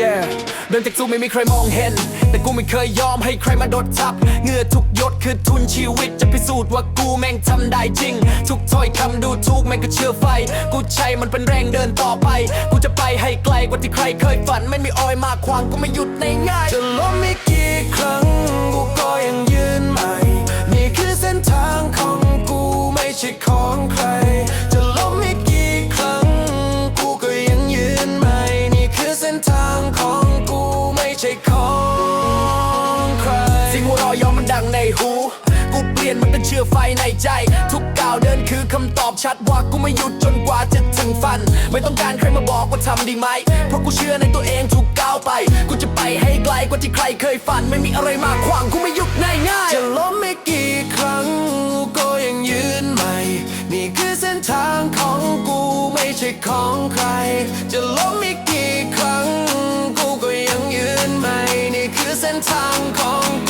yeah เดินจากสู้ไม่มีใครมองเห็น แต่กูไม่เคยยอมให้ใครมาดดทับเงื่อทุกยศคือทุนชีวิต จะพิสูจน์ว่ากูแม่งทำได้จริง ทุกถ้อยคำดูถูกแม่งก็เชื่อไฟ กูใช้มันเป็นแรงเดินต่อไป กูจะไปให้ไกลกว่าที่ใครเคยฝัน ไม่มีออยมาขวางกูไม่หยุดในง่าย สิ่งหัราย้อมมันดังในหูกูเปลี่ยนมันเป็นเชื้อไฟในใจ ทุกก้าวเดินคือคำตอบชัดว่ากูไม่หยุดจนกว่าจะถึงฝัน ไม่ต้องการใครมาบอกว่าทำดีไหม เพราะกูเชื่อในตัวเองทุกก้าวไป กูจะไปให้ไกลกว่าที่ใครเคยฝัน ไม่มีอะไรมาขวางกูไม่หยุดง่ายง่ายจะล้มไม่กี่ครั้งกูก็ยังยืนใหม่ นี่คือเส้นทางของกูไม่ใช่ของใคร จะล้มไม่กี่ครั้งกูก็ยังยืนใหม่ นี่คือเส้นทางของ